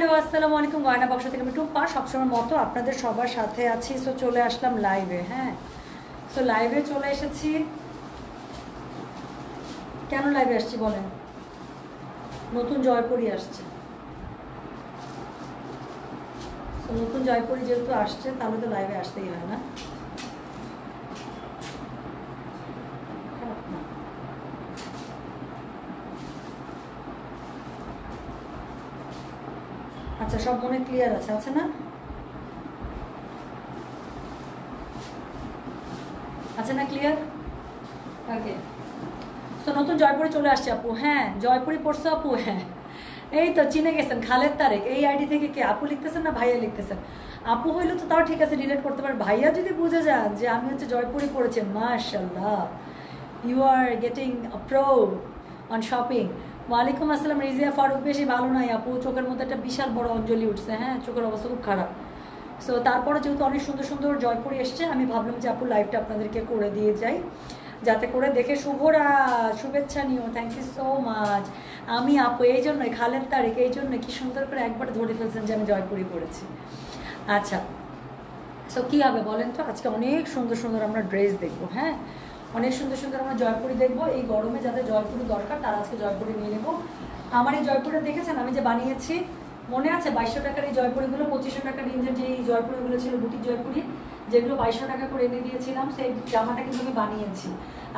Hello, আসসালামু আলাইকুম, গয়না বক্স থেকে আমি টুম্পা। সবসময় মতো আপনাদের সবার সাথে আছি। সো চলে আসলাম লাইভে হ্যাঁ? সো লাইভে চলে এসেছি। কেন লাইভে আসছি বলেন? নতুন জয়পুরি আসছে। নতুন জয়পুরি যেহেতু আসছে, তাহলে তো লাইভে আসতেই হয় না খারাপ না। আচ্ছা সব মনে ক্লিয়ার আছে আছে না? আছে না ক্লিয়ার ওকে তো নতুন জয়পুরে চলে আসছে আপু। হ্যাঁ জয়পুরে পড়ছো আপু হ্যাঁ। এই তো, চিনে গেছেন, খালেদ তারেক। এই আইডি থেকে কে? আপু লিখতেছেন না ভাইয়া লিখতেছেন? আপু হইলে তো তাও ঠিক আছে ডিলিট করতে পারে ভাইয়া যদি বুঝে যান যে আমি হচ্ছে জয়পুরি পড়েছি মাশাল্লাহ you are getting pro on shopping ওয়ালাইকুম আসসালাম, রিজিয়া ফারুক। বেশি ভালো নাই আপু, চোখের মধ্যে একটা বিশাল বড় অঞ্জলি উঠছে হ্যাঁ? চোখের অবস্থা খুব খারাপ। সো তারপরে যেহেতু অনেক সুন্দর সুন্দর জয়পুরি এসছে, আমি ভাবলাম যে আপু লাইভটা আপনাদেরকে করে দিয়ে যাই। যাতে করে দেখে শুভরা, শুভেচ্ছা নিও থ্যাংক ইউ সো মাচ আমি আপু, এই জন্যই খালেদ তারিখ, এই জন্য কি সুন্দর করে একবার ধরে ফেলছেন যে আমি জয়পুরি পড়েছি। আচ্ছা সো কী হবে বলেন তো? আজকে অনেক সুন্দর সুন্দর আমরা ড্রেস দেখব হ্যাঁ? অনেক সুন্দর সুন্দর আমরা জয়পুরি দেখব। এই গরমে যাদের জয়পুরি দরকার, তারা আজকে জয়পুরি নিয়ে নেব। আমার এই জয়পুরটা দেখেছেন? আমি যে বানিয়েছি, মনে আছে? বাইশশো টাকার এই জয়পুরিগুলো, পঁচিশশো টাকা রেঞ্জের যে এই জয়পুরিগুলো ছিল, বুটিক জয়পুরি, যেগুলো বাইশশো টাকা করে এনে দিয়েছিলাম, সেই জামাটা কিন্তু আমি বানিয়েছি।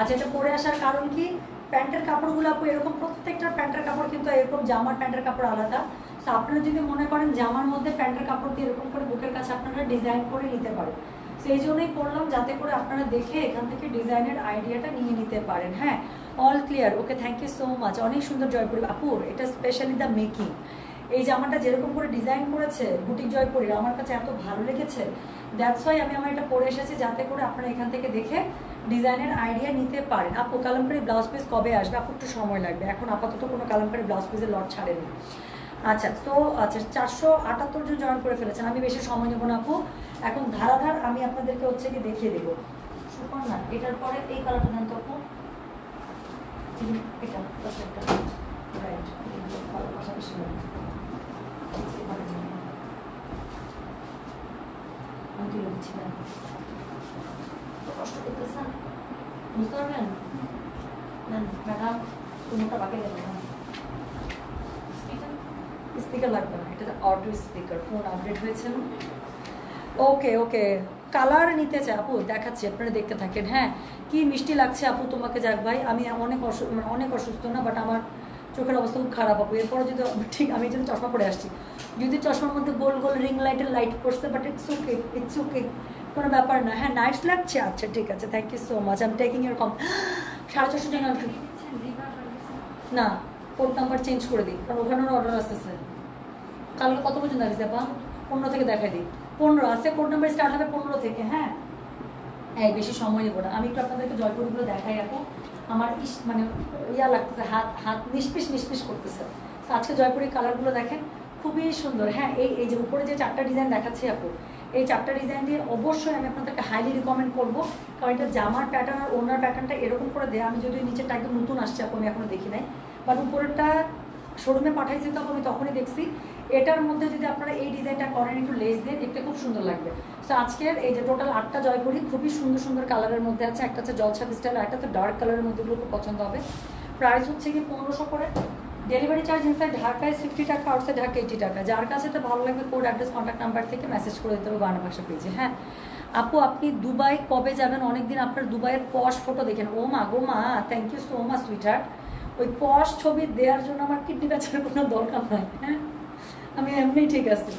আচ্ছা এটা পরে আসার কারণ কি? প্যান্টের কাপড়গুলো এরকম, প্রত্যেকটা প্যান্টের কাপড় কিন্তু এরকম, জামার প্যান্টের কাপড় আলাদা। তো আপনারা যদি মনে করেন জামার মধ্যে প্যান্টের কাপড় দিয়ে এরকম করে বুকের কাছে আপনারা ডিজাইন করে নিতে পারেন। সেই জন্যই করলাম যাতে করে আপনারা দেখে এখান থেকে ডিজাইনের আইডিয়াটা নিয়ে নিতে পারেন। হ্যাঁ all clear okay thank you so much অনেক সুন্দর জয়পুরি আপুর এটা স্পেশালি দ্য মেকিং এই জামাটা যেরকম করে ডিজাইন করেছে বুটিক জয়পুরির, আমার কাছে এত ভালো লেগেছে। দ্যাটস ওয়াই আমি আমার এটা পরে এসেছি, যাতে করে আপনারা এখান থেকে দেখে ডিজাইনের আইডিয়া নিতে পারেন। আপু, কালামকারি ব্লাউজ পিস কবে আসবে? আপু, একটু সময় লাগবে। এখন আপাতত কোনো কালামকারি ব্লাউজ পিসের লট ছাড়েনি। আচ্ছা তো আচ্ছা চারশো আটাত্তর জন জয়েন করে ফেলেছেন। আমি বেশি সময় নেব না আপু। এখন ধারাধার আমি আপনাদেরকে হচ্ছে কি দেখিয়ে দেবো। সুপর্ণা এটার পরে এই কালারটা দেন তো আপু। এটা রাইট পাশাপাশি তুলে দিচ্ছি না কষ্ট করতেছেন? বুঝতে পারবেন ম্যাডাম কোনোটা বাকি গেল না স্পিকার লাগবে না এটা অটো স্পিকার ফোন আপডেট হয়েছে না? ওকে ওকে কালার নিতে চাই আপু দেখাচ্ছি আপনারা দেখতে থাকেন হ্যাঁ? কি মিষ্টি লাগছে আপু তোমাকে যাক ভাই আমি অনেক অসুস্থ মানে অনেক অসুস্থ না বাট আমার চোখের অবস্থা খুব খারাপ আপু এরপরে যদি ঠিক আমি জন্য চশমা পরে আসছি। যদি চশমার মধ্যে গোল গোল রিং লাইটের লাইট পড়ছে but it's okay it's okay কোনো ব্যাপার না হ্যাঁ নাইটস লাগছে? আচ্ছা ঠিক আছে thank you so much I'm taking your কম সাড়ে চারশো টাকা না। কোড নাম্বার চেঞ্জ করে দিই, কারণ ওখানেও অর্ডার আসতেছে। কালকে কত পর্যন্ত আসছে আপা? পনেরো থেকে দেখাই দিই। পনেরো আছে কোড নাম্বার স্টার্ট হবে পনেরো থেকে হ্যাঁ? এই বেশি সময় নেব না। আমি একটু আপনাদেরকে জয়পুরগুলো দেখাই আপু। আমার ইস মানে ইয়া লাগতেছে, হাত হাত নিষ্পিস নিষ্পিস করতেছে। আজকে জয়পুরের কালারগুলো দেখেন, খুবই সুন্দর। হ্যাঁ এই এই যে উপরে যে চারটা ডিজাইন দেখাচ্ছি আপু, এই চারটা ডিজাইন দিয়ে অবশ্যই আমি আপনাদেরকে হাইলি রিকমেন্ড করব। কারণ এটা জামার প্যাটার্ন আর ওনার প্যাটার্নটা এরকম করে দেয়, আমি যদি নিচেরটা একদম নতুন আসছে আপু, আমি এখনও দেখি নাই। বাট উপরেরটা শোরুমে পাঠাইছি তো আমি তখনই দেখছি। এটার মধ্যে যদি আপনারা এই ডিজাইনটা করেন একটু লেস দেন দেখতে খুব সুন্দর লাগবে। সো আজকের এই যে টোটাল আটটা জয়পুরি, খুবই সুন্দর সুন্দর কালারের মধ্যে আছে। একটা হচ্ছে জলছাপ স্টাইল আর একটা তো ডার্ক কালারের মধ্যে খুব পছন্দ হবে। প্রাইস হচ্ছে কি পনেরোশো করে। ডেলিভারি চার্জ ইনসাইড ঢাকায় সিক্সটি টাকা আউটসাইড ঢাকা এইটি টাকা। যার কাছে এটা ভালো লাগবে কোড অ্যাড্রেস কন্ট্যাক্ট নাম্বার থেকে মেসেজ করে দিতে হবে বাংলা ভাষা পেজে হ্যাঁ? আপু, আপনি দুবাই কবে যাবেন? অনেকদিন আপনার দুবাইয়ের পশ ফটো দেখেন। ও মা গো মা থ্যাংক ইউ সো মাচ সুইটার ওই পশ ছবি দেওয়ার জন্য আমার কিডনি বেচার কোনো দরকার নাই হ্যাঁ? আমি এমনি ঠিক আছে।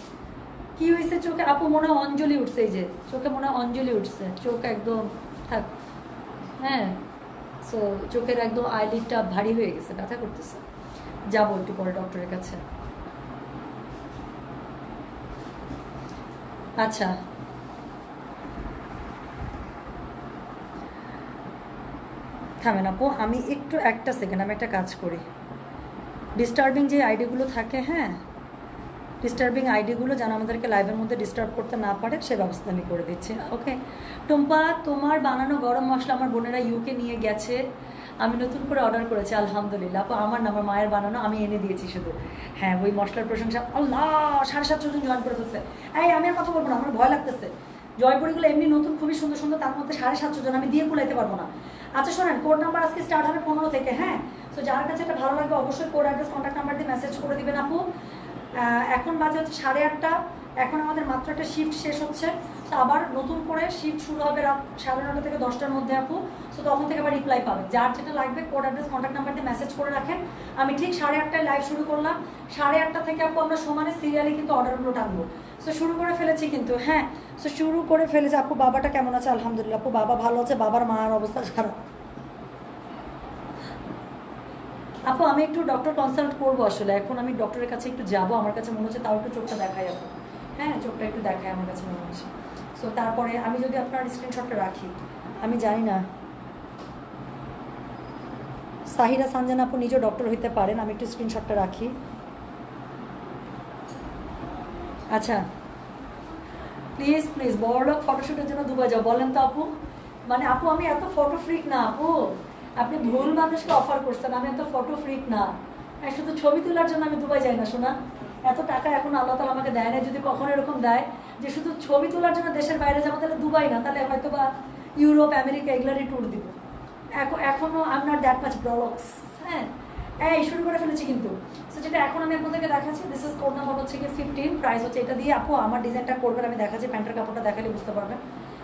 কি হয়েছে চোখে? আপু মনে হয় অঞ্জলি উঠছে এই যে, চোখে মনে হয় অঞ্জলি উঠছে। চোখ একদম থাক হ্যাঁ? সো চোখের একদম আইলিডটা ভারী হয়ে গেছে, ব্যথা করতেছে। যাব একটু পরে ডক্টরের কাছে। আচ্ছা থামেন আপু, আমি একটু একটা সেকেন্ড আমি একটা কাজ করি। ডিস্টার্বিং যে আইডিগুলো থাকে হ্যাঁ? ডিস্টার্বিং আইডিগুলো যেন আমাদেরকে লাইভের মধ্যে ডিস্টার্ব করতে না পারে, সে ব্যবস্থা আমি করে দিচ্ছি ওকে টুম্পা, তোমার বানানো গরম মশলা আমার বোনেরা ইউকে নিয়ে গেছে। আমি নতুন করে অর্ডার করেছি, আলহামদুলিল্লাহ। আপু, আমার না, আমার মায়ের বানানো আমি এনে দিয়েছি শুধু। হ্যাঁ ওই মশলার প্রশংসা, আল্লাহ, সাড়ে সাতশো জন জয়েন করে ফেলছে। এই, আমি আর কথা বলব না, আমার ভয় লাগতেছে। জয়পুরিগুলো এমনি নতুন, খুবই সুন্দর সুন্দর, তার মধ্যে সাড়ে সাতশো জন, আমি দিয়ে কুলাইতে পারব না। আচ্ছা শোনেন কোড নাম্বার আজকে স্টার্ট হবে পনেরো থেকে হ্যাঁ? তো যার কাছে এটা ভালো লাগবে, অবশ্যই কোড অ্যাড্রেস কন্ট্যাক্ট নাম্বার দিয়ে মেসেজ করে দিবেন আপু। এখন বাজে হচ্ছে সাড়ে আটটা। এখন আমাদের মাত্র একটা শিফট শেষ হচ্ছে। আবার নতুন করে শিফট শুরু হবে রাত সাড়ে নটা থেকে দশটার মধ্যে আপু। তো তখন থেকে আবার রিপ্লাই পাবেন। যার যেটা লাগবে কোড অ্যাড্রেস কন্ট্যাক্ট নাম্বার দিয়ে মেসেজ করে রাখেন। আমি ঠিক সাড়ে আটটায় লাইভ শুরু করলাম। সাড়ে আটটা থেকে আপু আমরা সমানে সিরিয়ালি কিন্তু অর্ডারগুলো টানবো। সো শুরু করে ফেলেছি কিন্তু হ্যাঁ। সো শুরু করে ফেলেছি। আপু, বাবাটা কেমন আছে? আলহামদুলিল্লাহ। আপু, বাবা ভালো আছে? বাবার মার অবস্থা খারাপ। আপু, আমি একটু ডক্টর কনসাল্ট করব আসলে। এখন আমি ডক্টরের কাছে একটু যাব। আমার কাছে মনে হচ্ছে তাও একটু চোখটা দেখাই আপু। হ্যাঁ চোখটা একটু দেখায় আমার কাছে মনে হচ্ছে। সো তারপরে আমি যদি আপনার স্ক্রিনশটটা রাখি, আমি জানি না। সাহিরা সানজান আপু নিজেও ডক্টর হইতে পারেন, আমি একটু স্ক্রিনশটটা রাখি। আচ্ছা। প্লিজ প্লিজ বড়লোক ফটোশ্যুটের জন্য দুবাই যাও। বলেন তো আপু মানে আপু, আমি এত ফটো ফ্রিক না আপু। আপনি ভুল মানুষকে অফার করছেন, আমি এত ফটো ফ্রিক না। শুধু ছবি তোলার জন্য আমি দুবাই যাই না, শোনা। এত টাকা এখন আল্লাহ তালা আমাকে দেয় না যদি কখনো এরকম দেয় যে শুধু ছবি তোলার জন্য দেশের বাইরে যাব, তাহলে দুবাই না, তাহলে হয়তো বা ইউরোপ, আমেরিকা এগুলারই ট্যুর দিব। এখন এখনও আপনার দ্যাট মাচ ব্লগস হ্যাঁ? এই, শুরু করে ফেলেছি কিন্তু। সো যেটা এখন আমি আপনাদেরকে দেখাচ্ছি দিস ইজ কোড নাম্বার হচ্ছে কি ফিফটিন প্রাইস হচ্ছে এটা দিয়ে, আপু, আমার ডিজাইনটা করবেন, আমি দেখাচ্ছি, প্যান্টের কাপড়টা দেখালে বুঝতে পারবেন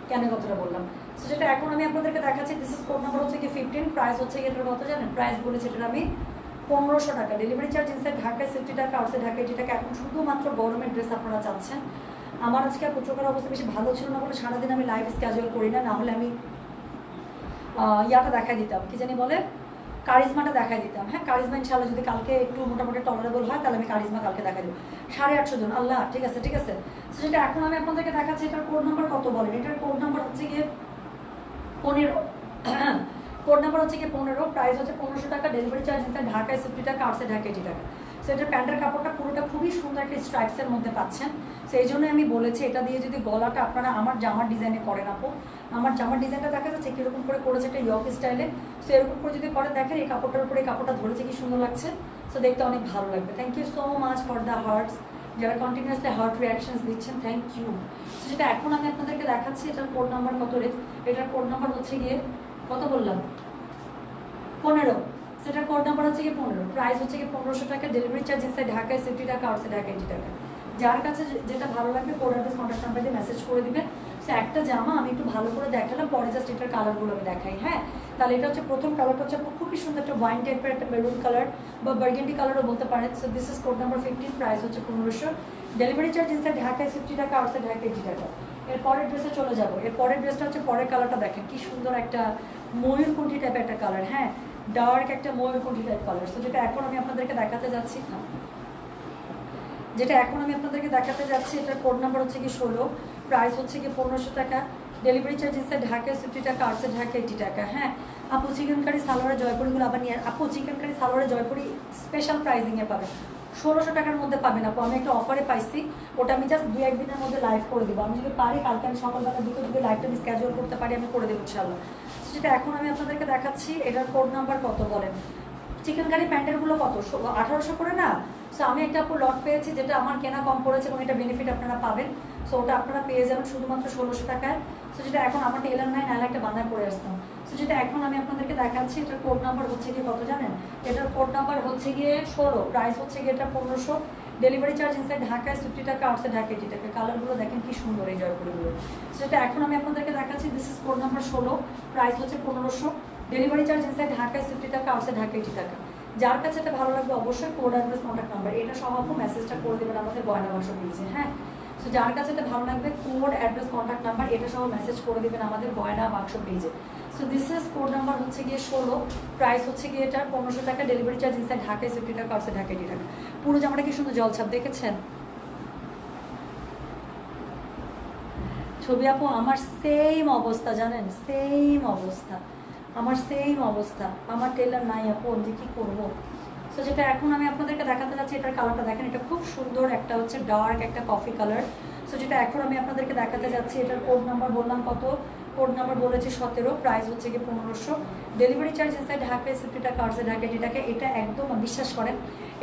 কেন কথাটা বললাম। সো যেটা এখন আমি আপনাদেরকে দেখাচ্ছি দিস ইজ কোড নাম্বার হচ্ছে কি ফিফটিন প্রাইস হচ্ছে এটার কত জানেন? প্রাইস বলেছি এটার আমি পনেরোশো টাকা। ডেলিভারি চার্জ ইনসাইড ঢাকায় সিফটি টাকা আউটসাইড ঢাকায় এইটি টাকা এখন শুধুমাত্র গরমের ড্রেস আপনারা চাচ্ছেন। আমার আজকে আপু চোখের অবস্থা, বেশি ভালো ছিল না বলে সারাদিন আমি লাইভ স্ক্যাজুয়াল করি না হলে আমি ইয়াটা দেখাই দিতাম। কি জানি বলে? কারিজমাটা দেখাই দিতাম। হ্যাঁ কারিজমা ইনশাল্লাহ যদি কালকে একটু মোটামুটি টলারেবল হয়, তাহলে আমি কারিজমা কালকে দেখাই দেবো। সাড়ে আটশো জন, আল্লাহ, ঠিক আছে ঠিক আছে? যেটা এখন আমি আপনাদেরকে দেখাচ্ছি, এটার কোড নাম্বার কত বলেন? এটার কোড নাম্বার হচ্ছে গিয়ে পনেরো। কোড নাম্বার হচ্ছে গিয়ে পনেরো প্রাইস হচ্ছে পনেরোশো টাকা ডেলিভারি চার্জ নিতে ঢাকায় সিফটি টাকা আটশো ঢাকা এইটি টাকা। সো এটার প্যান্টের কাপড়টা পুরোটা খুবই সুন্দর একটা স্ট্রাইপসের মধ্যে পাচ্ছেন, সেই জন্য আমি বলেছি এটা দিয়ে যদি গলাটা আপনারা আমার জামার ডিজাইনে করেন আপু। আমার জামার ডিজাইনটা দেখা যাচ্ছে কীরকম করে করেছে একটা ইয়ক স্টাইলে সো এরকম করে যদি করেন, দেখেন এই কাপড়টার উপরে এই কাপড়টা ধরেছে কি সুন্দর লাগছে। সো দেখতে অনেক ভালো লাগবে। Thank you so much for the hearts যারা কন্টিনিউয়াসলি হার্ট রিয়াকশনস দিচ্ছেন থ্যাংক ইউ সো যেটা এখন আমি আপনাদেরকে দেখাচ্ছি, এটার কোড নাম্বার কত রে? এটার কোড নাম্বার হচ্ছে গিয়ে, কত বললাম? পনেরো। সেটার কোড নাম্বার হচ্ছে গিয়ে পনেরো। প্রাইস হচ্ছে গিয়ে পনেরোশো টাকা ডেলিভারি চার্জ ইনসাইড ঢাকায় সিফটি টাকা আউটসাইড ঢাকা এইটি টাকা যার কাছে যেটা ভালো লাগবে কোড অ্যাড্রেস কন্ট্যাক্ট নাম্বার দিয়ে মেসেজ করে দিবে। সে একটা জামা আমি একটু ভালো করে দেখালাম, পরে জাস্ট এটার কালারগুলো আমি দেখাই হ্যাঁ? তাহলে এটা হচ্ছে প্রথম কালারটা হচ্ছে খুবই সুন্দর একটা ওয়াইন টাইপের একটা মেরুন কালার বা বার্গেন্ডি কালারও বলতে পারেন। So this is code number fifteen price হচ্ছে পনেরোশো। ডেলিভারি চার্জ ইনসাইড ঢাকায় সিফটি টাকা আউটসাইড ঢাকা এইটি টাকা এর পরের ড্রেসে চলে যাব। এর পরের ড্রেসটা হচ্ছে পরের কালারটা দেখেন, কি সুন্দর একটা ময়ূরকুণ্ঠি টাইপের একটা কালার হ্যাঁ? ডার্ক একটা ময়ূরকুণ্ঠি টাইপ কালার তো যেটা এখন আমি আপনাদেরকে দেখাতে যাচ্ছি না যেটা এখন আমি আপনাদেরকে দেখাতে যাচ্ছি, এটার কোড নাম্বার হচ্ছে কি ষোলো প্রাইস হচ্ছে কি পনেরোশো টাকা ডেলিভারি চার্জ ইসে ঢাকায় সিফটি টাকা আটশো ঢাকা এইটি টাকা হ্যাঁ? আপু চিকেন কারি সালোয়ারে জয়পুরিগুলো আবার নিয়ে আপু চিকেন কারি সালোয়ারে জয়পুরি স্পেশাল প্রাইজিংয়ে পাবেন। ষোলোশো টাকার মধ্যে পাবেন আপু, আমি একটা অফারে পাইছি, ওটা আমি জাস্ট দু একদিনের মধ্যে লাইভ করে দেবো। আমি যদি পারি, কালকে আমি সকালবেলা দুটো যদি লাইভটা আমি স্ক্যাজুয়াল করতে পারি, আমি করে দেবো ইনশাল্লাহ সেটা এখন আমি আপনাদেরকে দেখাচ্ছি, এটার কোড নাম্বার কত বলেন? চিকেন কারি প্যান্টেরগুলো কত আঠারোশো করে না? সো আমি একটা লট পেয়েছি যেটা আমার কেনা কম পড়েছে এবং এটা বেনিফিট আপনারা পাবেন। সো ওটা আপনারা পেয়ে যাবেন শুধুমাত্র ষোলোশো টাকায়। সো যেটা এখন আমার টেলার নাই, নাহলে একটা বান্ধায় পড়ে আসতাম। সো যেটা এখন আমি আপনাদেরকে দেখাচ্ছি, এটার কোড নাম্বার হচ্ছে গিয়ে কত জানেন? এটার কোড নাম্বার হচ্ছে গিয়ে ষোলো প্রাইস হচ্ছে গিয়ে এটা পনেরোশো। ডেলিভারি চার্জ ইনসাইড ঢাকায় ফিফটি টাকা আউটসাইড ঢাকা এইটি টাকা কালারগুলো দেখেন কি সুন্দর এই জয়পুরিগুলো সেটা এখন আমি আপনাদেরকে দেখাচ্ছি দিস ইজ কোড নাম্বার ষোলো প্রাইস হচ্ছে পনেরোশো। ডেলিভারি চার্জ ইনসাইড ঢাকায় ফিফটি টাকা আউটসাইড ঢাকা এইটি টাকা যার কাছে এটা ভালো লাগবে অবশ্যই কোড অ্যাড্রেস কন্ট্যাক্ট নাম্বার এটা সহ মেসেজটা করে দেবেন আমাদের গয়না পেয়েছে হ্যাঁ? তো যার কাছে এটা ভালো লাগবে কোড অ্যাড্রেস কন্ট্যাক্ট নাম্বার এটা সহ মেসেজ করে দেবেন আমাদের গয়না বাক্স পেজে so this is code number হচ্ছে গিয়ে ষোলো প্রাইস হচ্ছে গিয়ে এটা পনেরোশো টাকা ডেলিভারি চার্জ ইনসাইড ঢাকায় সিফটি টাকা আউটসাইড ঢাকা এইটি টাকা পুরো জামাটা কি সুন্দর জলছাপ দেখেছেন? ছবি আপু, আমার সেম অবস্থা, জানেন? সেম অবস্থা। আমার সেম অবস্থা। আমার টেলার নাই আপু, আমি কী করব? সো যেটা এখন আমি আপনাদেরকে দেখাতে যাচ্ছি, এটার কালারটা দেখেন, এটা খুব সুন্দর একটা হচ্ছে ডার্ক একটা কফি কালার সো যেটা এখন আমি আপনাদেরকে দেখাতে যাচ্ছি, এটার কোড নাম্বার বললাম কত? কোড নাম্বার বলেছি সতেরো প্রাইস হচ্ছে গিয়ে পনেরোশো। Delivery charge inside Dhaka sixty টাকা আটশো ঢাকা এটি একদম বিশ্বাস করেন,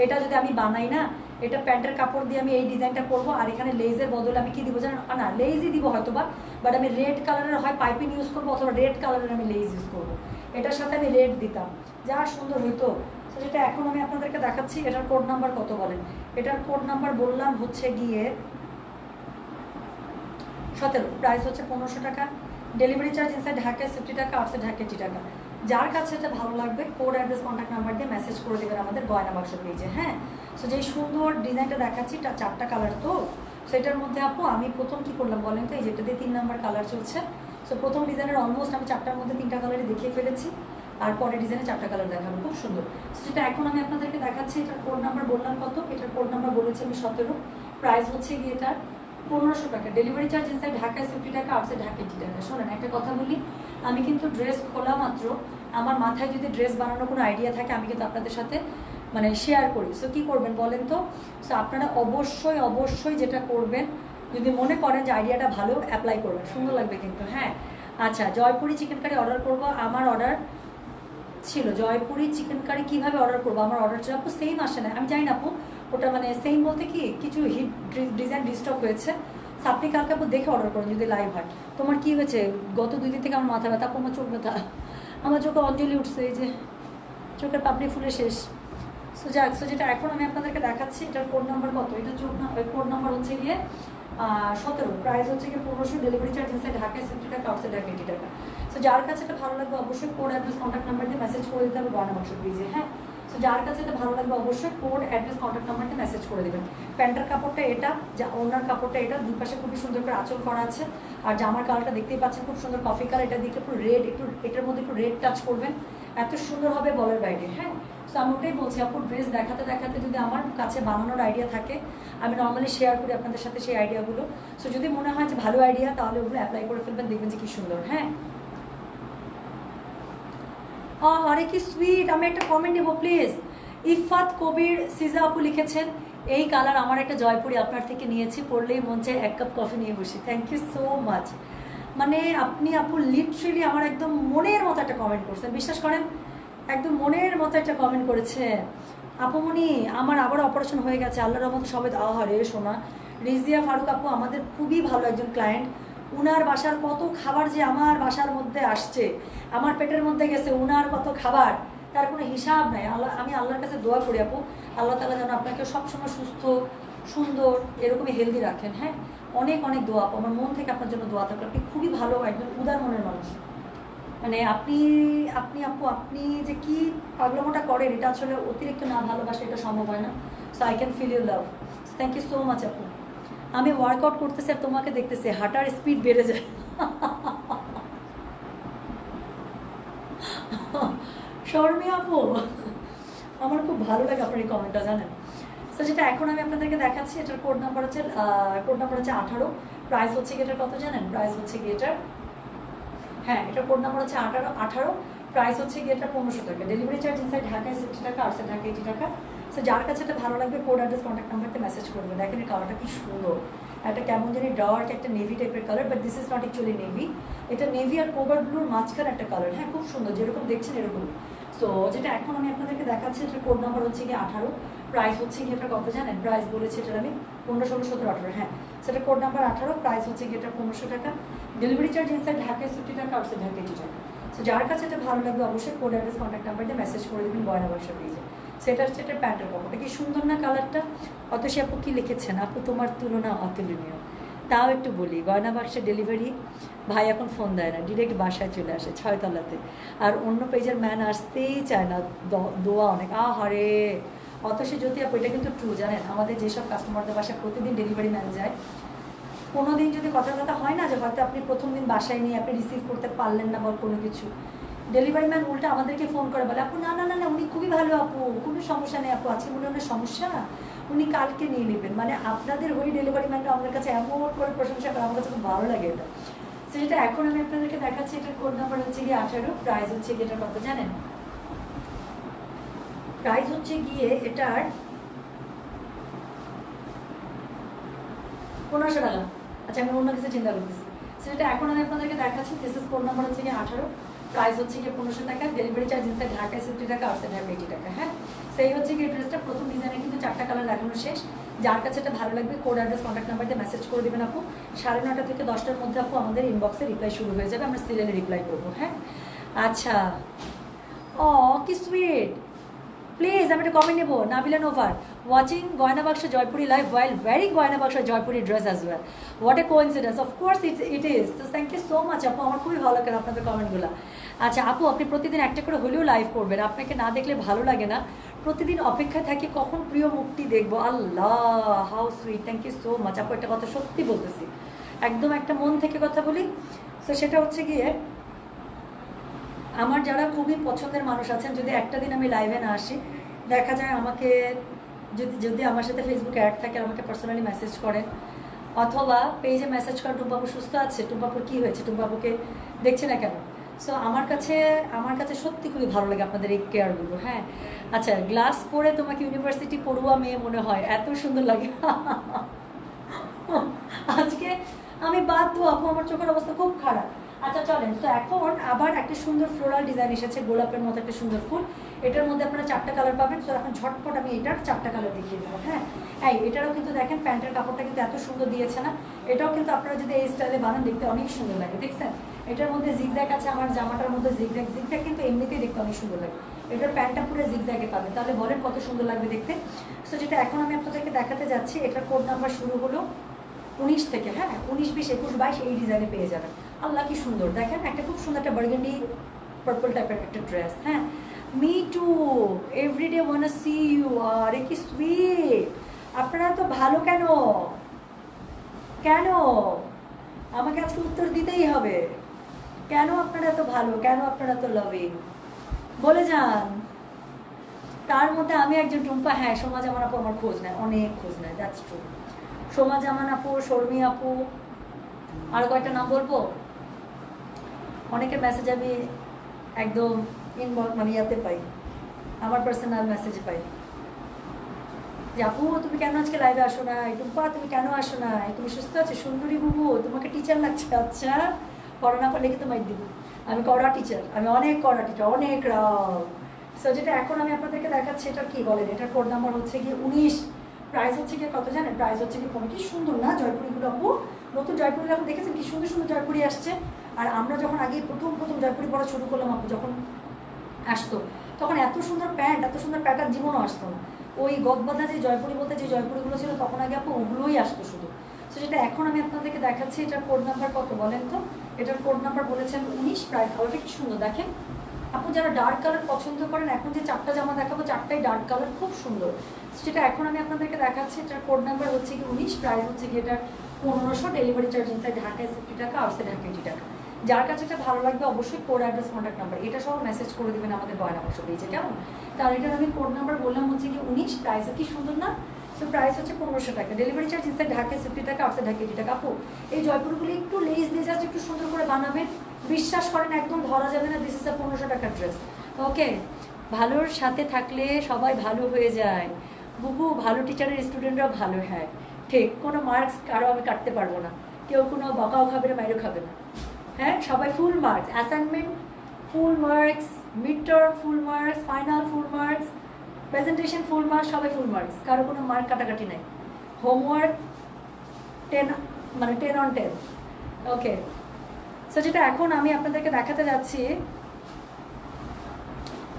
এটা যদি আমি বানাই না, এটা প্যান্টের কাপড় দিয়ে আমি এই ডিজাইনটা করব, আর এখানে লেজের বদলে আমি কি দিব জানেন? না লেজই দিব হয়তো বা বাট আমি রেড কালারের হয় পাইপিং ইউজ করব, অথবা রেড কালারের আমি লেজ ইউজ করব। এটার সাথে আমি রেড দিতাম। যা সুন্দর হইতো। তো যেটা এখন আমি আপনাদেরকে দেখাচ্ছি, এটার কোড নাম্বার কত বলেন? এটার কোড নাম্বার বললাম হচ্ছে গিয়ে সতেরো। প্রাইস হচ্ছে পনেরোশো টাকা। ডেলিভারি চার্জ ইনসাইড ঢাকায় ফিফটি টাকা আউটসাইড ঢাকা এইটি টাকা। যার কাছে এটা ভালো লাগবে কোড অ্যাড্রেস কন্ট্যাক্ট নাম্বার দিয়ে মেসেজ করে দেবেন আমাদের গয়না বাক্স পেয়েছে হ্যাঁ? সো যেই সুন্দর ডিজাইনটা দেখাচ্ছি, এটা চারটা কালার তো, সেটার মধ্যে আপু আমি প্রথম কি করলাম বলেন তো? এই যেটা দিয়ে তিন নাম্বার কালার চলছে। সো প্রথম ডিজাইনের অলমোস্ট আমি চারটার মধ্যে তিনটা কালারই দেখিয়ে ফেলেছি। আর পরে ডিজাইনে চারটা কালার দেখাবো। খুব সুন্দর। যেটা এখন আমি আপনাদেরকে দেখাচ্ছি, এটার কোড নাম্বার বললাম কত? এটার কোড নাম্বার বলেছি আমি সতেরো। প্রাইস হচ্ছে গিয়ে এটার পনেরোশো টাকা। ডেলিভারি চার্জ ইনসাইড ঢাকায় ফিফটি টাকা আউটসাইড ঢাকা এইটি টাকা। শোনেন, একটা কথা বলি, আমি কিন্তু ড্রেস খোলা মাত্র, আমার মাথায় যদি ড্রেস বানানোর কোনো আইডিয়া থাকে, আমি কিন্তু আপনাদের সাথে মানে শেয়ার করি। সো কী করবেন বলেন তো? সো আপনারা অবশ্যই অবশ্যই যেটা করবেন, যদি মনে করেন যে আইডিয়াটা ভালো অ্যাপ্লাই করবেন। সুন্দর লাগবে কিন্তু হ্যাঁ? আচ্ছা জয়পুরি চিকেন কারি অর্ডার করব। আমার অর্ডার ছিল, জয়পুরি চিকেন কারি কীভাবে অর্ডার করব? আমার অর্ডার ছিল, আপু সেম আসে না আমি জানি না, আপু, ওটা মানে সেম বলতে কি, কিছু হিট ডিজাইন ডিস্টক হয়েছে। আপনি কালকে, আপু, দেখে অর্ডার করুন যদি লাইভ হয়। তোমার কি হয়েছে? গত দুই দিন থেকে আমার মাথা ব্যথা, আপু, আমার চোখ ব্যথা। আমার চোখে অঞ্জলি উঠছে, এই যে চোখের পাপড়ি ফুলে শেষ। সো যাক সো যেটা এখন আমি আপনাদেরকে দেখাচ্ছি, এটার কোড নাম্বার কত? এটা চোখ কোড নাম্বার হচ্ছে গিয়ে সতেরো। প্রাইস হচ্ছে কি পনেরোশো ডেলিভারি চার্জ ইনসাইড ঢাকায় সিফটি টাকা আউটসাইড ঢাকা এইটি টাকা। সো যার কাছে এটা ভালো লাগবে অবশ্যই কোড অ্যাড্রেস কন্ট্যাক্ট নাম্বার দিয়ে মেসেজ করে দিতে হবে গয়না বাক্স পেজে হ্যাঁ? সো যার কাছে এটা ভালো লাগবে অবশ্যই কোড অ্যাড্রেস কন্ট্যাক্ট নাম্বার দিয়ে মেসেজ করে দেবেন। প্যান্টের কাপড়টা এটা, যা ওনার কাপড়টা এটা, দুই পাশে খুবই সুন্দর করে আঁচল করা আছে। আর জামার কালারটা দেখতেই পাচ্ছেন, খুব সুন্দর কফি কালার এটা দিকে একটু রেড একটু, এটার মধ্যে একটু রেড টাচ করবেন। এত সুন্দর হবে বলার বাইরে হ্যাঁ? সো আমি ওটাই বলছি আপুর ড্রেস দেখাতে দেখাতে যদি আমার কাছে বানানোর আইডিয়া থাকে, আমি নর্মালি শেয়ার করি আপনাদের সাথে সেই আইডিয়াগুলো সো যদি মনে হয় যে ভালো আইডিয়া তাহলে ওগুলো অ্যাপ্লাই করে ফেলবেন, দেখবেন যে কি সুন্দর হ্যাঁ? আরে কি সুইট আমি একটা কমেন্ট নেব প্লিজ ইফাত কবির সিজা আপু লিখেছেন, এই কালার আমার একটা জয়পুরি আপনার থেকে নিয়েছি পড়লেই মন চায় এক কাপ কফি নিয়ে বসি। থ্যাংক ইউ সো মাচ মানে আপনি আপু লিটারেলি আমার একদম মনের মতো একটা কমেন্ট করছেন, বিশ্বাস করেন? একদম মনের মতো একটা কমেন্ট করেছে। আপুমনি আমার আবার অপারেশন হয়ে গেছে। আল্লাহর রহমত সবে আহারে সোনা। রিজিয়া ফারুক আপু, আমাদের খুবই ভালো একজন ক্লায়েন্ট উনার বাসার কত খাবার যে আমার বাসার মধ্যে আসছে, আমার পেটের মধ্যে গেছে উনার কত খাবার, তার কোনো হিসাব নাই। আল্লাহ, আমি আল্লাহর কাছে দোয়া করি আপু, আল্লাহ তালা যেন আপনাকে সবসময় সুস্থ, সুন্দর, এরকমই হেলদি রাখেন হ্যাঁ? অনেক অনেক দোয়া আপু। আমার মন থেকে আপনার জন্য দোয়া থাকবে আপনি খুবই ভালো একজন উদার মনের মানুষ। মানে আপনি আপনি আপু, আপনি যে কি পাগলামোটা করেন, এটা আসলে অতিরিক্ত না ভালোবাসা, এটা সম্ভব হয় না। So I can feel you love thank you so much আপু। আমি ওয়ার্কআউট করতেছি আর তোমাকে দেখতেছি, হাঁটার স্পিড বেড়ে যায়। শর্মি আপু, আমার খুব ভালো লাগে আপনার এই কমেন্টটা জানেন? তো যেটা এখন আমি আপনাদেরকে দেখাচ্ছি, এটার কোড নাম্বার হচ্ছে কোড নাম্বার হচ্ছে আঠারো। প্রাইস হচ্ছে কি এটার কত জানেন? প্রাইস হচ্ছে কি এটার হ্যাঁ এটা কোড নাম্বার হচ্ছে আঠারো আঠারো। প্রাইস হচ্ছে কি এটা পনেরোশো টাকা। ডেলিভারি চার্জ ইনসাইড ঢাকায় সিক্সটি টাকা আটশো ঢাকা এইটি টাকা। সো যার কাছে এটা ভালো লাগবে কোড অ্যাড্রেস কন্ট্যাক্ট নাম্বারতে মেসেজ করবে দেখেন এই কালারটা কি সুন্দর। একটা কেমন জানি ডার্ক একটা নেভি টাইপের colour but this is not actually navy এটা নেভি আর কোভার ব্লুর মাঝখানে একটা কালার হ্যাঁ খুব সুন্দর। যেরকম দেখছেন এরকম। সো যেটা এখন আমি আপনাদেরকে দেখাচ্ছি, এটার কোড নাম্বার হচ্ছে কি আঠারো। প্রাইস হচ্ছে কি এটা কত জানেন? প্রাইস বলেছি এটার আমি পনেরো, ষোলো, সতেরো, আঠারো হ্যাঁ। সেটা কোড নাম্বার আঠারো প্রাইস হচ্ছে গিয়ে এটা পনেরোশো টাকা। ডেলিভারি চার্জ ইনসাইড ঢাকায় ফিফটি টাকা আউটসাইড ঢাকা এইটি টাকা। সো যার কাছে এটা ভালো লাগবে অবশ্যই কোড অ্যাড্রেস কন্ট্যাক্ট নাম্বার দিয়ে মেসেজ করে দেবেন গয়না ব্যবসা পেয়েছে সেটা হচ্ছে এটা প্যান্টের কাপড়টা কি সুন্দর না কালারটা অত সে আপু কি লিখেছেন? আপু তোমার তুলনা অতুলনীয়। তাও একটু বলি গয়না বাক্সের ডেলিভারি ভাই এখন ফোন দেয় না ডিরেক্ট বাসায় চলে আসে, ছয়তলাতে। আর অন্য পেজের ম্যান আসতেই চায় না, দ- দোয়া অনেক আ আহারে! সে যদি এটা কিন্তু ট্রু জানেন? আমাদের যেসব কাস্টমারদের বাসায় প্রতিদিন ডেলিভারি ম্যান যায় কোনো দিন যদি কথা কথা হয় না যে হয়তো আপনি প্রথম দিন বাসায় নিয়ে আপনি রিসিভ করতে পারলেন না বা কোনো কিছু ডেলিভারি ম্যান উল্টা আমাদেরকে ফোন করে বলে, আপু, না না না না, উনি খুবই ভালো আপু, কোনো সমস্যা নেই আপু আজকে মনে হয় সমস্যা? উনি কালকে নিয়ে নেবেন। মানে আপনাদের ওই ডেলিভারি ম্যানটা আমাদের কাছে এমন করে প্রশংসা করে, আমার কাছে খুব ভালো লাগে এটা। সেটা এখন আমি আপনাদেরকে দেখাচ্ছি, এটার কোড নাম্বার হচ্ছে গিয়ে আঠারো প্রাইস হচ্ছে গিয়ে এটার কথা জানেন? প্রাইস হচ্ছে গিয়ে এটার পনেরোশো টাকা। আচ্ছা আমি অন্য কিছু চিন্তা করতেছি। সেটা এখন আমি আপনাদেরকে দেখাচ্ছি। দিস কোড নাম্বার হচ্ছে গিয়ে আঠারো। প্রাইস হচ্ছে গিয়ে পনেরোশো টাকা। ডেলিভারি চার্জ ইনসাইড ঢাকায় সিক্সটি টাকা আউটসাইড ঢাকা এইটি টাকা হ্যাঁ? সেই হচ্ছে গিয়ে ড্রেসটা প্রথম ডিজাইনে কিন্তু চারটা কালার দেখানো শেষ। যার কাছে এটা ভালো লাগবে কোড অ্যাড্রেস কন্ট্যাক্ট নাম্বার দিয়ে মেসেজ করে দেবেন আপু। সাড়ে নটা থেকে দশটার মধ্যে আপু আমাদের ইনবক্সে রিপ্লাই শুরু হয়ে যাবে। আমরা সিরিয়ালে রিপ্লাই করব হ্যাঁ? আচ্ছা। ও, কি সুইট প্লিজ আমি একটা কমেন্ট নেব। নাবিলা নোভার ওয়াচিং গয়না বাক্স Jaipuri live while very Goyna Baksho Jaipuri dress as well what a coincidence of course it it is তো থ্যাংক ইউ সো মাচ আপু। আমার খুবই ভালো লাগে আপনাদের কমেন্টগুলো আচ্ছা আপু, আপনি প্রতিদিন একটা করে হলেও লাইভ করবেন। আপনাকে না দেখলে ভালো লাগে না। প্রতিদিন অপেক্ষায় থাকি, কখন প্রিয় মুক্তি দেখব? আল্লাহ how sweet thank you so much আপু। একটা কথা সত্যি বলতেছি। একদম একটা মন থেকে কথা বলি। তো সেটা হচ্ছে গিয়ে আমার যারা খুবই পছন্দের মানুষ আছেন, যদি একটা দিন আমি লাইভে না আসি, দেখা যায় আমাকে যদি যদি আমার সাথে ফেসবুকে অ্যাড থাকে, আমাকে পার্সোনালি মেসেজ করেন অথবা পেজে মেসেজ করেন টুম্বাবু সুস্থ আছে? টুম্বাবুর কী হয়েছে? টুম্বাবুকে দেখছে না কেন? সো আমার কাছে আমার কাছে সত্যি খুবই ভালো লাগে আপনাদের এই কেয়ারগুলো হ্যাঁ। আচ্ছা গ্লাস পরে তোমাকে ইউনিভার্সিটি পড়ুয়া মেয়ে মনে হয়, এত সুন্দর লাগে। আজকে আমি বাধ্য আপু, আমার চোখের অবস্থা খুব খারাপ। আচ্ছা চলেন। তো এখন আবার একটা সুন্দর ফ্লোরাল ডিজাইন এসেছে, গোলাপের মতো একটা সুন্দর ফুল। এটার মধ্যে আপনারা চারটা কালার পাবেন। তো এখন ঝটপট আমি এটার চারটা কালার দেখিয়ে দেবো হ্যাঁ? এই, এটারও কিন্তু দেখেন, প্যান্টের কাপড়টা কিন্তু এত সুন্দর দিয়েছে না। এটাও কিন্তু আপনারা যদি এই স্টাইলে বানান, দেখতে অনেক সুন্দর লাগে, দেখছেন? এটার মধ্যে জিগজ্যাগ আছে, আমার জামাটার মধ্যে জিগজ্যাগ জিগজ্যাগ কিন্তু এমনিতেই দেখতে অনেক সুন্দর লাগে। এটার প্যান্টটা পুরো জিগজ্যাগে পাবেন। তাহলে বলেন কত সুন্দর লাগবে দেখতে। সো যেটা এখন আমি আপনাদেরকে দেখাতে যাচ্ছি, এটার কোড নাম্বার শুরু হলো উনিশ থেকে হ্যাঁ? উনিশ, বিশ, একুশ, বাইশ, এই ডিজাইনে পেয়ে যাবেন। আল্লাহ কি সুন্দর। দেখেন একটা খুব সুন্দর একটা বার্গেন্ডি পার্পল টাইপের একটা ড্রেস হ্যাঁ? Me too everyday one see you are a কি সুইট আপনারা তো ভালো কেন? কেন? আমাকে আজকে উত্তর দিতেই হবে। কেন আপনারা এত ভালো? কেন আপনারা এত লাভিং বলে যান। তার মধ্যে আমি একজন টুম্পা হ্যাঁ সমাজ আমার আপু আমার খোঁজ নেয়, অনেক খোঁজ নেয় দ্যাটস ট্রু সোমা জামান আপু, শর্মী আপু, আর কয়েকটা নাম বলব? অনেকের মেসেজ আমি একদম ইনবক্স মানে ইয়াতে পাই। আমার পার্সোনাল মেসেজ পাই। যে, আপু, তুমি কেন আজকে লাইভে আসো না? টুম্পা, তুমি কেন আসো না? তুমি সুস্থ আছো? সুন্দরী বুবু, তোমাকে টিচার লাগছে? আচ্ছা পড়া না পারলে কিন্তু মাইট দিব। আমি কড়া টিচার আমি অনেক কড়া টিচার অনেক রাও। সো যেটা এখন আমি আপনাদেরকে দেখাচ্ছি, এটা কি বলেন? এটার কোড নাম্বার হচ্ছে গিয়ে উনিশ। প্রাইস হচ্ছে কি কত জানেন? প্রাইস হচ্ছে কি কোনো কি সুন্দর না? জয়পুরিগুলো, আপু? নতুন জয়পুরি আপু দেখেছেন? কি সুন্দর সুন্দর জয়পুরি আসছে। আর আমরা যখন আগে প্রথম প্রথম জয়পুরি পড়া শুরু করলাম, আপু যখন আসতো, তখন এত সুন্দর প্যান্ট, এত সুন্দর প্যাটার্ন জীবনও আসতো না। ওই গদবাধা যে জয়পুরি বলতে যে জয়পুরিগুলো ছিল, তখন আগে আপু ওগুলোই আসতো শুধু। তো যেটা এখন আমি আপনাদেরকে দেখাচ্ছি, এটার কোড নাম্বার কত বলেন তো? এটার কোড নাম্বার বলেছেন উনিশ, প্রায় কালারটা কি সুন্দর? দেখেন, আপু যারা ডার্ক কালার পছন্দ করেন, এখন যে চারটা জামা দেখাবো, চারটাই ডার্ক কালার খুব সুন্দর। সেটা এখন আমি আপনাদেরকে দেখাচ্ছি, এটার কোড নাম্বার হচ্ছে কি উনিশ প্রায় হচ্ছে কি এটা পনেরোশো ডেলিভারি চার্জ ইনসাইড ঢাকায় ফিফটি টাকা আউটসাইড ঢাকা এইটি টাকা। যার কাছে এটা ভালো লাগবে অবশ্যই কোড অ্যাড্রেস কন্ট্যাক্ট নাম্বার এটা সহ মেসেজ করে দেবেন আমাদের গয়না বসে দিয়েছে কেমন? তাহলে এটার আমি কোড নাম্বার বললাম হচ্ছে কি উনিশ প্রাইস কি সুন্দর না? সো প্রাইস হচ্ছে পনেরোশো টাকা। ডেলিভারি চার্জ ইনসাইড ঢাকায় ফিফটি টাকা আউটসাইড ঢাকা এইটি টাকা। আপু, এই জয়পুরগুলি একটু লেস দিয়ে জাস্ট একটু সুন্দর করে বানাবেন। বিশ্বাস করেন, একদম ধরা যাবে না দিস ইস আ পনেরোশো টাকার ড্রেস ওকে ভালোর সাথে থাকলে সবাই ভালো হয়ে যায়। বুবু, ভালো টিচারের স্টুডেন্টরা ভালো হ্যাঁ। ঠিক, কোনো মার্কস কারও আমি কাটতে পারব না। কেউ কোনো বকাও খাবে না বাইরেও খাবে না। হ্যাঁ সবাই full marks assignment full marks mid term full marks final full marks presentation full marks সবাই ফুল মার্কস কারও কোনো মার্ক কাটাকাটি নাই। হোমওয়ার্ক টেন মানে ten on ten okay so যেটা এখন আমি আপনাদেরকে দেখাতে যাচ্ছি,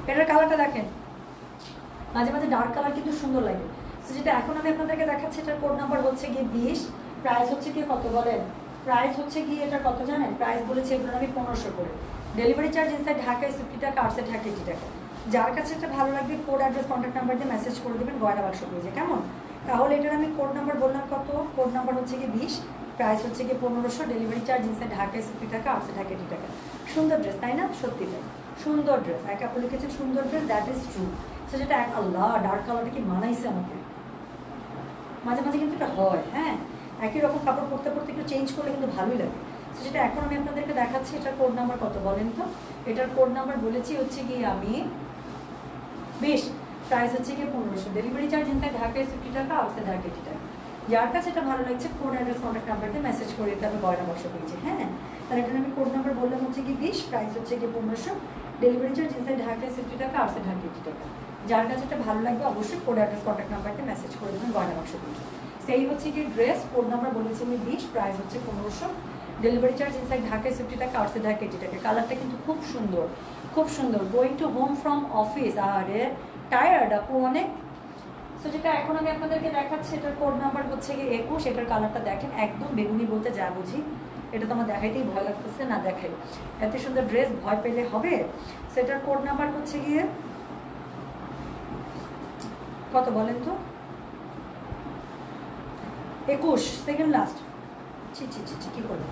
এটার কালারটা দেখেন। মাঝে মাঝে ডার্ক কালার কিন্তু সুন্দর লাগে। সো যেটা এখন আমি আপনাদেরকে দেখাচ্ছি, এটার কোড নাম্বার হচ্ছে গিয়ে বিশ প্রাইস হচ্ছে গিয়ে কত, বলেন? প্রাইস হচ্ছে কি এটা কত জানেন? প্রাইস বলেছে এগুলো আমি পনেরোশো করে। ডেলিভারি চার্জ ইনসাইড ঢাকায় ফিফটি টাকা আউটসাইড ঢাকা এইটি টাকা। যার কাছে এটা ভালো লাগবে কোড অ্যাড্রেস কন্ট্যাক্ট নাম্বার দিয়ে মেসেজ করে দেবেন, গয়না বাক্স পেয়েছে কেমন? তাহলে এটার আমি কোড নাম্বার বললাম কত? কোড নাম্বার হচ্ছে গিয়ে বিশ প্রাইস হচ্ছে গিয়ে পনেরোশো ডেলিভারি চার্জ ইনসাইড ঢাকায় ফিফটি টাকা আউটসাইড ঢাকা এইটি টাকা। সুন্দর ড্রেস তাই না? সত্যি তাই। সুন্দর ড্রেস এক আপনি লিখেছেন, সুন্দর ড্রেস দ্যাট ইজ ট্রু সে যেটা এক আল্লাহ ডার্ক কালারটা কি মানাইছে আমাকে? মাঝে মাঝে কিন্তু এটা হয় হ্যাঁ? একই রকম কাপড় পরতে পরতে একটু চেঞ্জ করলে কিন্তু ভালোই লাগে। তো যেটা এখন আমি আপনাদেরকে দেখাচ্ছি, এটার কোড নাম্বার কত বলেন তো? এটার কোড নাম্বার বলেছি হচ্ছে গিয়ে আমি, বেশ প্রাইস হচ্ছে গিয়ে পনেরোশো। ডেলিভারি চার্জ ইনসাইড ঢাকায় ফিফটি টাকা আউটসাইড ঢাকা এইটি টাকা। যার কাছে এটা ভালো লাগছে কোড অ্যাড্রেস কন্ট্যাক্ট নাম্বারতে মেসেজ করে দিতে হবে, গয়না বর্ষ পেয়েছে হ্যাঁ? তাহলে এটা আমি কোড নাম্বার বললাম হচ্ছে কি বিশ প্রাইস হচ্ছে কি পনেরোশো। ডেলিভারি চার্জ ইনসাইড ঢাকায় সিক্সটি টাকা আউটসাইড ঢাকা এইটি টাকা। যার কাছে এটা ভালো লাগবে, অবশ্যই কোড অ্যাড্রেস কন্ট্যাক্ট নাম্বারতে মেসেজ করে দেবেন, গয়না বর্ষ পেয়েছে। সেই হচ্ছে কি ড্রেস কোড নাম্বার বলেছি আমি, বিশ প্রাইস হচ্ছে পনেরোশো। ডেলিভারি চার্জ ইনসাইড ঢাকায় সিক্সটি টাকা আউটসাইড ঢাকা টাকা। কালারটা কিন্তু খুব সুন্দর খুব সুন্দর। Going to home from office আরে টায়ার্ড আপু, অনেক। সো যেটা এখন আমি আপনাদেরকে দেখাচ্ছি, এটার কোড নাম্বার হচ্ছে গিয়ে একুশ, এটার কালারটা দেখেন, একদম বেগুনি বলতে যা বুঝি। এটা তো আমার দেখাইতেই ভয় লাগতেছে, না দেখাই এত সুন্দর ড্রেস, ভয় পেলে হবে। সেটার কোড নাম্বার হচ্ছে গিয়ে, কত বলেন তো? একুশ সেকেন্ড লাস্ট ছি ছি ছি ছি, কী করব?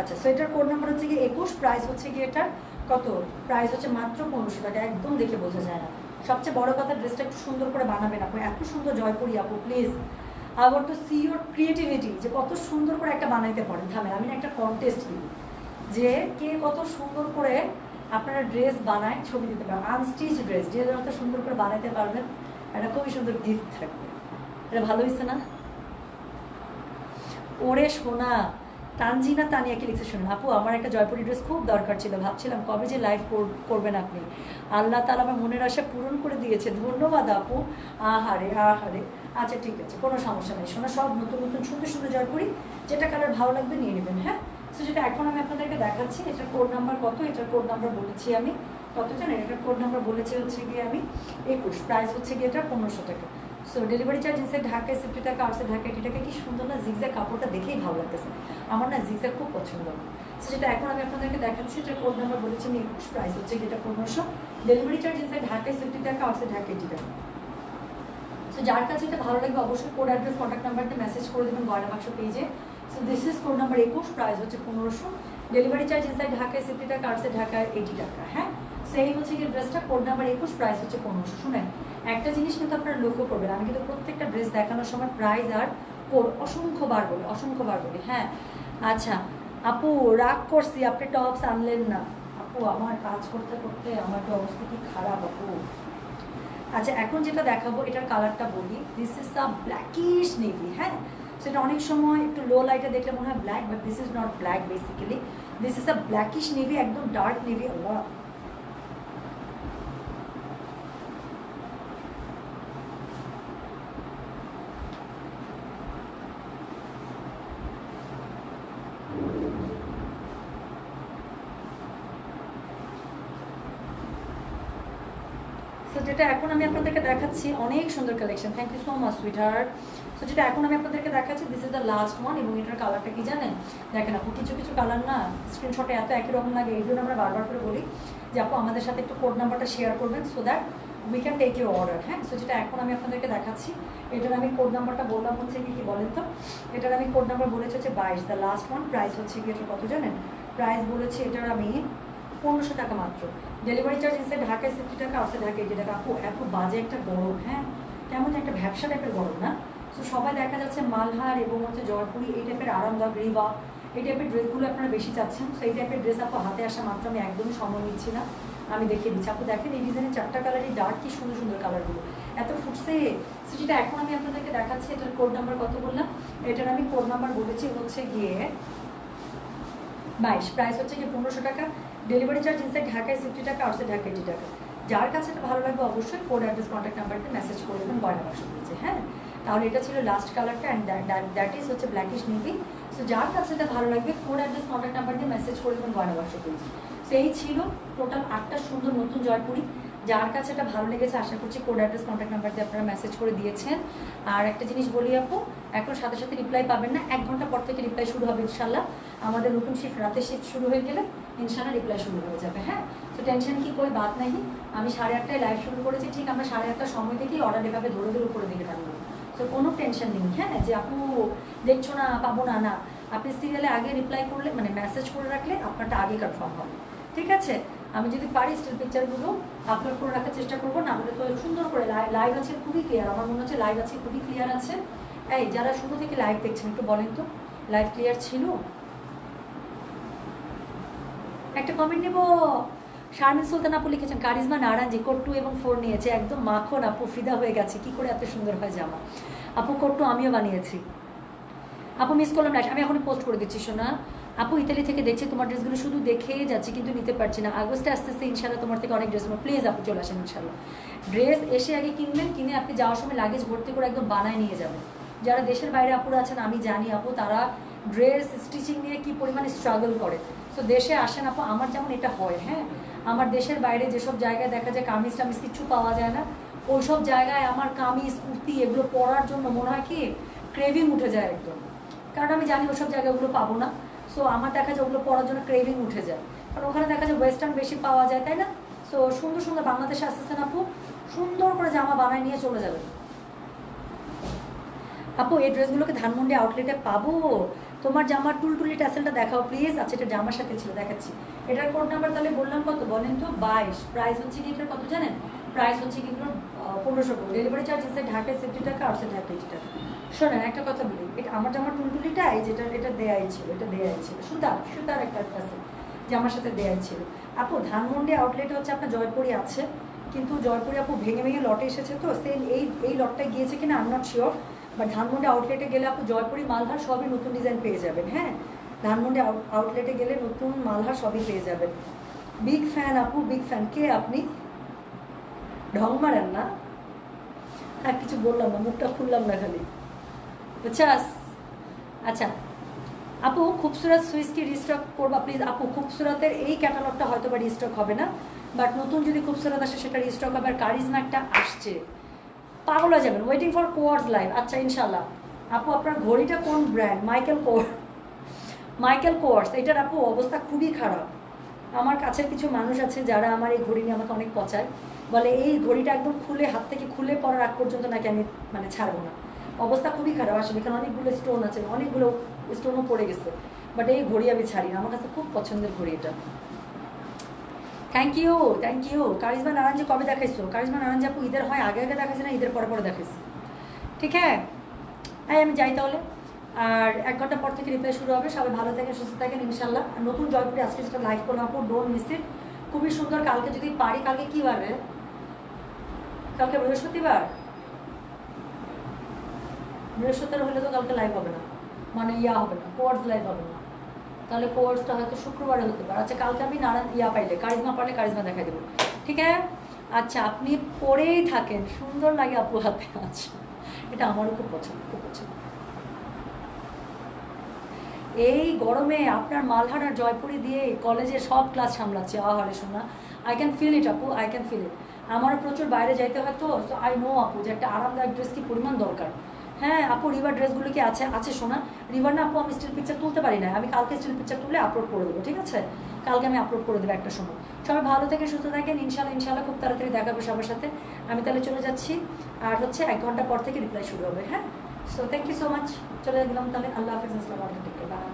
আচ্ছা সো এটার কোড নাম্বার হচ্ছে গিয়ে একুশ প্রাইস হচ্ছে গিয়ে এটার কত? প্রাইস হচ্ছে মাত্র পনেরোশো টাকা, একদম দেখে বোঝা যায় না। সবচেয়ে বড় কথা ড্রেসটা একটু সুন্দর করে বানাবেন আপু, এত সুন্দর জয়পুরি আপু প্লিজ আবার তো সি ইউর ক্রিয়েটিভিটি যে কত সুন্দর করে একটা বানাইতে পারেন। থামেন আমি একটা কন্টেস্ট দিই যে কে কত সুন্দর করে আপনারা ড্রেস বানায়, ছবি দিতে পারেন আনস্টিচ ড্রেস যে যত সুন্দর করে বানাইতে পারবেন, একটা খুবই সুন্দর গিফট থাকবে। এটা ভালো হয়েছে না? ওরে সোনা, তানজিনা তানিয়া কি লিখছে শুনুন। আপু, আমার একটা জয়পুরি ড্রেস খুব দরকার ছিল, ভাবছিলাম কবে যে লাইভ করবেন আপনি। আল্লাহ তালা আমার মনের আশা পূরণ করে দিয়েছে। ধন্যবাদ আপু। আহারে আহারে। আচ্ছা ঠিক আছে, কোনো সমস্যা নেই। শোনা সব নতুন নতুন, সুন্দর সুন্দর জয়পুরি, যেটা কালার ভালো লাগবে নিয়ে নেবেন হ্যাঁ? তো যেটা এখন আমি আপনাদেরকে দেখাচ্ছি, এটার কোড নাম্বার কত? এটার কোড নাম্বার বলেছি আমি। কত জানেন এটার কোড নাম্বার বলেছি হচ্ছে গিয়ে আমি একুশ। প্রাইস হচ্ছে গিয়ে এটা পনেরোশো টাকা। সো ডেলিভারি চার্জ ইনসাইড ঢাকায় সিফটি টাকা আউটসাইড ঢাকা এটি টাকা কি সুন্দর না? জিগজ্যাগ কাপড়টা দেখেই ভালো লাগতেছে। আমার না জিগজ্যাগ খুব পছন্দ। সো যেটা এখন আমি আপনাদেরকে দেখাচ্ছি এটা কোড নাম্বার বলেছি, আমি একুশ প্রাইস হচ্ছে এটা পনেরোশো। ডেলিভারি চার্জ ইনসাইড ঢাকায় সিফটি টাকা আউটসাইড ঢাকা এটি। টাকা সো যার কাছে এটা ভালো লাগবে, অবশ্যই কোড অ্যাড্রেস কন্ট্যাক্ট নাম্বারটা মেসেজ করে দেবেন গয়না বাক্স পেজে so this is code number একুশ প্রাইস হচ্ছে পনেরোশো। ডেলিভারি চার্জ ইনসাইড ঢাকায় সিফটি টাকা আউটসাইড ঢাকায় এইটি টাকা হ্যাঁ? সেই হচ্ছে কি ড্রেসটা কোড নাম্বার একুশ প্রাইস হচ্ছে পনেরোশো। শুনেন একটা জিনিস কিন্তু আপনারা লক্ষ্য করবেন, আমি কিন্তু প্রত্যেকটা ড্রেস দেখানোর সময় প্রাইস আর কোড অসংখ্যবার বলি অসংখ্যবার বলি হ্যাঁ। আচ্ছা আপু, রাগ করছি, আপনি টপস আনলেন না। আপু, আমার কাজ করতে করতে আমার তো অবস্থা কি খারাপ, আপু? আচ্ছা এখন যেটা দেখাবো, এটার কালারটা বলি। This is the blackish navy হ্যাঁ? সেটা অনেক সময় একটু লো লাইটে দেখলে মনে হয় black but this is not black basically this is the blackish navy একদম ডার্ক নেভি আল্লাহ সো যেটা এখন আমি আপনাদেরকে দেখাচ্ছি। অনেক সুন্দর collection thank you so much sweater so যেটা এখন আমি আপনাদেরকে দেখাচ্ছি this is the last one এবং এটার কালারটা কি জানেন? দেখেন আপু, কিছু কিছু কালার না স্ক্রিনশটে এত একই রকম লাগে, এই জন্য আমরা বারবার করে বলি যে আপু, আমাদের সাথে একটু কোড নাম্বারটা শেয়ার করবেন so that we can take your order হ্যাঁ? সো যেটা এখন আমি আপনাদেরকে দেখাচ্ছি, এটার আমি কোড নাম্বারটা বললাম হচ্ছে কি কি বলেন তো? এটার আমি কোড নাম্বার বলেছি হচ্ছে বাইশ দ্য লাস্ট ওয়ান প্রাইস হচ্ছে কি, এটা কত জানেন? প্রাইস বলেছি এটার আমি পনেরোশো টাকা মাত্র। ডেলিভারি চার্জ ইনসাইড ঢাকায় সিফটি টাকা আউটসাইড ঢাকা এইটি টাকা। আপু, এত বাজে একটা গরম হ্যাঁ? কেমন একটা ব্যবসা টাইপের গরম, না? তো সবাই দেখা যাচ্ছে মালহার এবং হচ্ছে জয়পুরি এই টাইপের আরামদায়ক রিবা, এই টাইপের ড্রেসগুলো আপনারা বেশি চাচ্ছেন। তো এই টাইপের ড্রেস আপু হাতে আসা মাত্র আমি একদমই সময় নিচ্ছি না। আমি দেখিয়ে দিচ্ছি। আপু, দেখেন এই ডিজাইনের চারটা কালারই ডার্ক কি সুন্দর সুন্দর কালারগুলো এত ফুটছে সেটা এখন আমি আপনাদেরকে দেখাচ্ছি। এটার কোড নাম্বার কত বললাম? এটার আমি কোড নাম্বার বলেছি হচ্ছে গিয়ে বাইশ প্রাইস হচ্ছে গিয়ে পনেরোশো টাকা। ডেলিভারি চার্জ ইনসাইড ঢাকায় সিফটি টাকা আউটসাইড ঢাকা এইটি টাকা। যার কাছে এটা ভালো লাগবে অবশ্যই কোড অ্যাড্রেস কন্ট্যাক্ট নাম্বারতে মেসেজ করে দেবেন গয়না বাক্স দিয়েছে হ্যাঁ? তাহলে এটা ছিল লাস্ট কালারটা অ্যান্ড দ্যাট ইজ হচ্ছে ব্ল্যাকিশ নেভি সো যার কাছে এটা ভালো লাগবে কোড অ্যাড্রেস কন্ট্যাক্ট নাম্বার দিয়ে মেসেজ করে দেবেন গয়না বাক্স দিয়েছে। সেই ছিল টোটাল আটটা সুন্দর নতুন জয়পুরি। যার কাছে এটা ভালো লেগেছে, আশা করছি কোড অ্যাড্রেস কন্ট্যাক্ট নাম্বার দিয়ে আপনারা মেসেজ করে দিয়েছেন। আর একটা জিনিস বলি আপু, এখন সাথে সাথে রিপ্লাই পাবেন না, এক ঘণ্টা পর থেকে রিপ্লাই শুরু হবে ইনশাল্লাহ আমাদের নতুন শিফট রাতে শিফট শুরু হয়ে গেলে ইনশাল্লাহ রিপ্লাই শুরু হয়ে যাবে হ্যাঁ? তো টেনশন কি কই বাদ নেই। আমি সাড়ে আটটায় লাইভ শুরু করেছি, ঠিক আমরা সাড়ে আটটার সময় থেকেই অর্ডার এভাবে ধরে ধরে উপরে দিকে থাকব তো কোনো টেনশন নেই হ্যাঁ? যে আপু, দেখছ না, পাবো না না। আপনি সিরিয়ালে আগে রিপ্লাই করলে মানে মেসেজ করে রাখলে আপনারটা আগে কনফার্ম হবে। ঠিক আছে? আমি যদি পারি স্টিল পিকচারগুলো আপলোড করে রাখার চেষ্টা করব, না হলে তো সুন্দর করে লাইভ আছে খুবই ক্লিয়ার আমার মনে হচ্ছে লাইভ আছে খুবই ক্লিয়ার আছে। এই, যারা শুরু থেকে লাইভ দেখছেন, একটু বলেন তো। লাইভ ক্লিয়ার ছিল? একটা কমেন্ট নেব। শারমিন সুলতান আপু লিখেছেন, কারিজমা নারাজি কোট্টু এবং ফোর নিয়েছে। একদম মাখন আপু, ফিদা হয়ে গেছে। কি করে এত সুন্দর হয় জামা? আপু, কট্টু আমিও বানিয়েছি। আপু মিস করলাম আমি এখনই পোস্ট করে দিচ্ছি শোনা আপু, ইতালি থেকে দেখছি তোমার ড্রেসগুলো শুধু দেখেই যাচ্ছি, কিন্তু নিতে পারছি না। আগস্টে আস্তে আস্তে ইনশাল্লাহ তোমার থেকে অনেক ড্রেস নেব। প্লিজ আপু, চলে আসেন ইনশাল্লাহ ড্রেস এসে আগে কিনবেন, কিনে আপনি যাওয়ার সময় লাগেজ ভর্তি করে একদম বানায় নিয়ে যাবেন। যারা দেশের বাইরে আপুরা আছেন, আমি জানি আপু, তারা ড্রেস স্টিচিং নিয়ে কি পরিমাণে স্ট্রাগল করে। তো দেশে আসেন আপু, আমার যেমন এটা হয় হ্যাঁ? আমার দেশের বাইরে যেসব জায়গায় দেখা যায় কামিজ টামিজ কিছু পাওয়া যায় না, ওইসব জায়গায় আমার কামিজ, কুর্তি এগুলো পরার জন্য মনে হয় কি ক্রেভিং উঠে যায় একদম। কারণ আমি জানি ওসব জায়গায় ওগুলো পাবো না। সো আমার দেখা যায় ওগুলো পরার জন্য ক্রেভিং উঠে যায়। কারণ ওখানে দেখা যায় ওয়েস্টার্ন বেশি পাওয়া যায়, তাই না? সো সুন্দর সুন্দর বাংলাদেশে আসতেছেন আপু, সুন্দর করে জামা বানায় নিয়ে চলে যাবেন। আপু, এই ড্রেসগুলোকে ধানমন্ডি আউটলেটে পাবো? তোমার জামার টুলটুলি ট্যাসেলটা দেখাও প্লিজ আচ্ছা এটা জামার সাথে ছিল, দেখাচ্ছি। এটার কোড নাম্বার তাহলে বললাম কত? বলেন তো, বাইশ। প্রাইস হচ্ছে কি এটার কত জানেন? প্রাইস হচ্ছে কি পনেরোশো করে। ডেলিভারি চার্জ এসে ঢাকায় সেফটি টাকা আর ঢাকা এইটি টাকা। শোনেন, একটা কথা বলি। এটা আমার জামার টুলটুলিটা, এই যেটা, এটা দেয়াই ছিল, এটা দেয়াই ছিল। সুতার সুতার একটা আছে, জামার সাথে দেয়াই ছিল। আপু, ধানমন্ডি আউটলেটে হচ্ছে আপনার জয়পুরি আছে। কিন্তু জয়পুরি আপু ভেঙে ভেঙে লটে এসেছে তো সেম এই এই লটটা গিয়েছে কিনা I'm not sure but Dhanmondi আউটলেটে গেলে আপু জয়পুরি মালহার সবই নতুন ডিজাইন পেয়ে যাবেন হ্যাঁ? ধানমন্ডি আউটলেটে গেলে নতুন মালহার সবই পেয়ে যাবেন। বিগ ফ্যান আপু বিগ ফ্যান কে আপনি? ঢং মারেন না। আর কিছু বললাম না, মুখটা খুললাম না খালি। বুঝছাস আচ্ছা আপু খুবসুরত সুইচ কি রিস্টক করবা? প্লিজ আপু খুবসুরতের এই ক্যাটালগটা হয়তো বা রিস্টক হবে না বাট নতুন যদি খুবসুরত আসে, সেটা রিস্টক হবে। আর কারিজমা একটা আসছে। পাগল হয়ে যাবেন ওয়েটিং ফর কোয়ার্স লাইভ আচ্ছা ইনশাল্লাহ আপু, আপনার ঘড়িটা কোন brand Michael Kors Michael Kors এটার আপু অবস্থা খুবই খারাপ। আমার কাছের কিছু মানুষ আছে যারা আমার এই ঘড়ি নিয়ে আমাকে অনেক পচায়। বলে, এই ঘড়িটা একদম খুলে, হাত থেকে খুলে পড়ার আগ পর্যন্ত নাকি আমি মানে ছাড়বো না? অবস্থা খুবই খারাপ। আসলে এখানে অনেকগুলো স্টোন আছে, অনেকগুলো স্টোনও পড়ে গেছে। বাট এই ঘড়ি আমি ছাড়ি না। আমার কাছে খুব পছন্দের ঘড়ি এটা। Thank you thank you Karishma Narayanji কবে দেখাইছো? কারিজমা নারায়ণজি আপু, ঈদের হয়, আগে আগে দেখাইছে না, ঈদের পরে পরে দেখাইছে। ঠিক হ্যাঁ হ্যাঁ আমি যাই তাহলে। আর এক ঘণ্টা পর থেকে রিপ্লাই শুরু হবে। সবাই ভালো থাকেন, সুস্থ থাকেন ইনশাল্লাহ নতুন জয়পুরে আজকে যেটা লাইভ করলাম আপু ডোন্ট মিস ইট খুবই সুন্দর, কালকে যদি পারি, কালকে কি রে? কালকে বৃহস্পতিবার? বৃহস্পতিবার হলে তো কালকে লাইভ হবে না। মানে ইয়া হবে না কোয়ার্স লাইভ হবে না। তাহলে কোর্সটা হয়তো শুক্রবারে হতে পারে। আচ্ছা কালকে আমি নারায়ণ ইয়া পাইলে কারিজমা পারলে কারিজমা দেখাই দেবো। ঠিক আছে? আচ্ছা আপনি পরেই থাকেন। সুন্দর লাগে আপু হাতে আচ্ছা। এটা আমারও খুব পছন্দ খুব পছন্দ। এই গরমে আপনার মালহার জয়পুরি দিয়ে কলেজে সব ক্লাস সামলাচ্ছে। আহারে শোনা আই ক্যান ফিল ইট আপু আই ক্যান ফিল ইট আমারও প্রচুর বাইরে যাইতে হয় তো আই নো আপু, যে একটা আরামদায়ক ড্রেস কি পরিমাণ দরকার। হ্যাঁ আপু রিভার ড্রেসগুলো কি আছে? আছে শোনা রিভার না, আপু, আমি স্টিল পিকচার তুলতে পারি না। আমি কালকে স্টিল পিকচার তুলে আপলোড করে দেবো, ঠিক আছে? কালকে আমি আপলোড করে দেবো একটা সময়। সবাই ভালো থেকে সুস্থ থাকেন। ইনশাল্লাহ ইনশাল্লাহ খুব তাড়াতাড়ি দেখাবো সবার সাথে। আমি তাহলে চলে যাচ্ছি। আর হচ্ছে এক ঘণ্টা পর থেকে রিপ্লাই শুরু হবে হ্যাঁ? So thank you so much চলে গেলাম তাহলে। আল্লাহ হাফিজ, আসসালামু আলাইকুম।